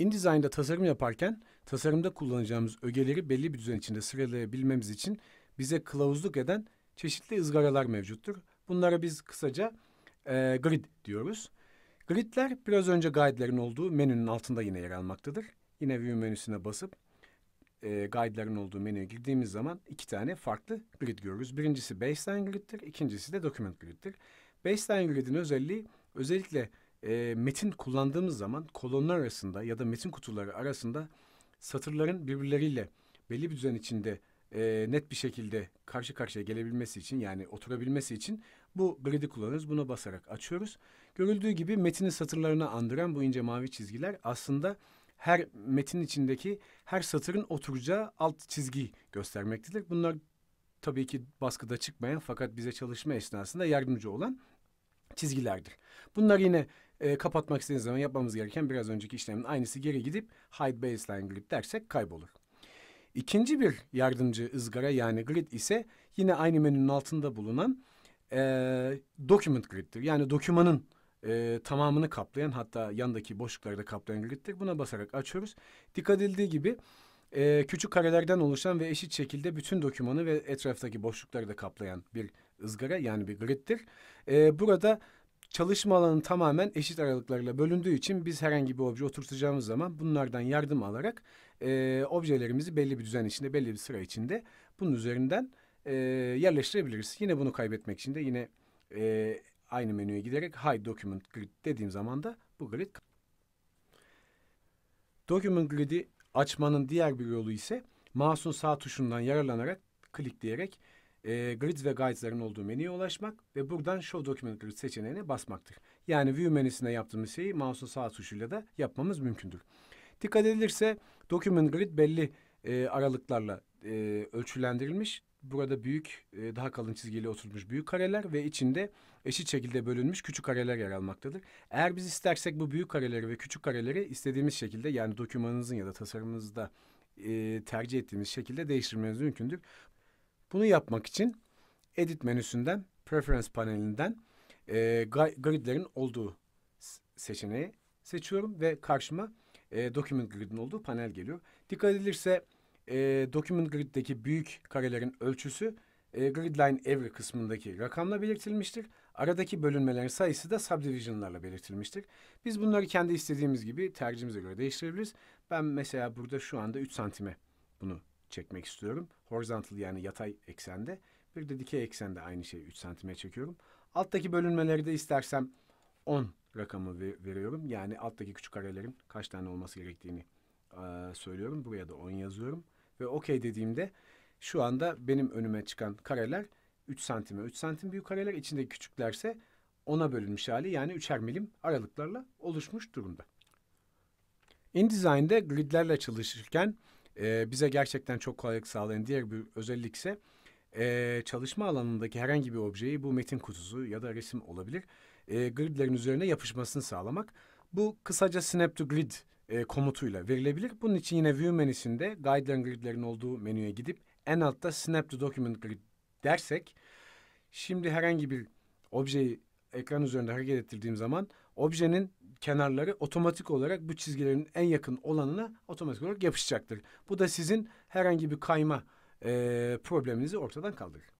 InDesign'da tasarım yaparken tasarımda kullanacağımız ögeleri belli bir düzen içinde sıralayabilmemiz için bize kılavuzluk eden çeşitli ızgaralar mevcuttur. Bunlara biz kısaca e, grid diyoruz. Gridler biraz önce guide'lerin olduğu menünün altında yine yer almaktadır. Yine view menüsüne basıp e, guide'lerin olduğu menüye girdiğimiz zaman iki tane farklı grid görürüz. Birincisi baseline grid'dir, ikincisi de document grid'dir. Baseline grid'in özelliği özellikle e, metin kullandığımız zaman kolonlar arasında ya da metin kutuları arasında satırların birbirleriyle belli bir düzen içinde e, net bir şekilde karşı karşıya gelebilmesi için yani oturabilmesi için bu grid'i kullanıyoruz. Buna basarak açıyoruz. Görüldüğü gibi metinin satırlarını andıran bu ince mavi çizgiler aslında her metin içindeki her satırın oturacağı alt çizgi göstermektedir. Bunlar tabii ki baskıda çıkmayan fakat bize çalışma esnasında yardımcı olan çizgilerdir. Bunlar yine e, kapatmak istediğiniz zaman yapmamız gereken biraz önceki işlemin aynısı geri gidip hide baseline grid dersek kaybolur. İkinci bir yardımcı ızgara yani grid ise yine aynı menünün altında bulunan e, document grid'dir. Yani dokümanın e, tamamını kaplayan hatta yandaki boşlukları da kaplayan grid'dir. Buna basarak açıyoruz. Dikkat edildiği gibi e, küçük karelerden oluşan ve eşit şekilde bütün dokümanı ve etraftaki boşlukları da kaplayan bir ızgara yani bir grid'dir. E, burada çalışma alanı tamamen eşit aralıklarla bölündüğü için biz herhangi bir obje oturtacağımız zaman bunlardan yardım alarak e, objelerimizi belli bir düzen içinde, belli bir sıra içinde bunun üzerinden e, yerleştirebiliriz. Yine bunu kaybetmek için de yine e, aynı menüye giderek Hide Document Grid dediğim zaman da bu grid Document Grid'i açmanın diğer bir yolu ise mouse'un sağ tuşundan yararlanarak klikleyerek e, grids ve guides'ların olduğu menüye ulaşmak ve buradan Show Document Grid seçeneğine basmaktır. Yani View menüsünde yaptığımız şeyi mouse'un sağ tuşuyla da yapmamız mümkündür. Dikkat edilirse Document Grid belli e, aralıklarla e, ölçülendirilmiş. Burada büyük, e, daha kalın çizgiyle oturmuş büyük kareler ve içinde eşit şekilde bölünmüş küçük kareler yer almaktadır. Eğer biz istersek bu büyük kareleri ve küçük kareleri istediğimiz şekilde yani dokümanınızın ya da tasarımınızda e, tercih ettiğimiz şekilde değiştirmeniz mümkündür. Bunu yapmak için Edit menüsünden, Preference panelinden e, gridlerin olduğu seçeneği seçiyorum ve karşıma e, Document Grid'in olduğu panel geliyor. Dikkat edilirse e, Document Grid'deki büyük karelerin ölçüsü e, Grid Line Every kısmındaki rakamla belirtilmiştir. Aradaki bölünmelerin sayısı da subdivision'larla belirtilmiştir. Biz bunları kendi istediğimiz gibi tercihimize göre değiştirebiliriz. Ben mesela burada şu anda 3 santime bunu çekmek istiyorum. Horizontal yani yatay eksende. Bir de dikey eksende aynı şeyi 3 santime çekiyorum. Alttaki bölünmeleri de istersem 10 rakamı veriyorum. Yani alttaki küçük karelerin kaç tane olması gerektiğini e, söylüyorum. Buraya da 10 yazıyorum. Ve okey dediğimde şu anda benim önüme çıkan kareler 3 santime 3 santim büyük kareler. içindeki küçüklerse 10'a bölünmüş hali yani 3'er milim aralıklarla oluşmuş durumda. InDesign'de gridlerle çalışırken e, bize gerçekten çok kolaylık sağlayan diğer bir özellik ise e, çalışma alanındaki herhangi bir objeyi bu metin kutusu ya da resim olabilir e, gridlerin üzerine yapışmasını sağlamak. Bu kısaca Snap to Grid e, komutuyla verilebilir. Bunun için yine View menüsünde Guideline gridlerin olduğu menüye gidip en altta Snap to Document Grid dersek şimdi herhangi bir objeyi ekran üzerinde hareket ettirdiğim zaman objenin kenarları otomatik olarak bu çizgilerin en yakın olanına otomatik olarak yapışacaktır. Bu da sizin herhangi bir kayma e, probleminizi ortadan kaldırır.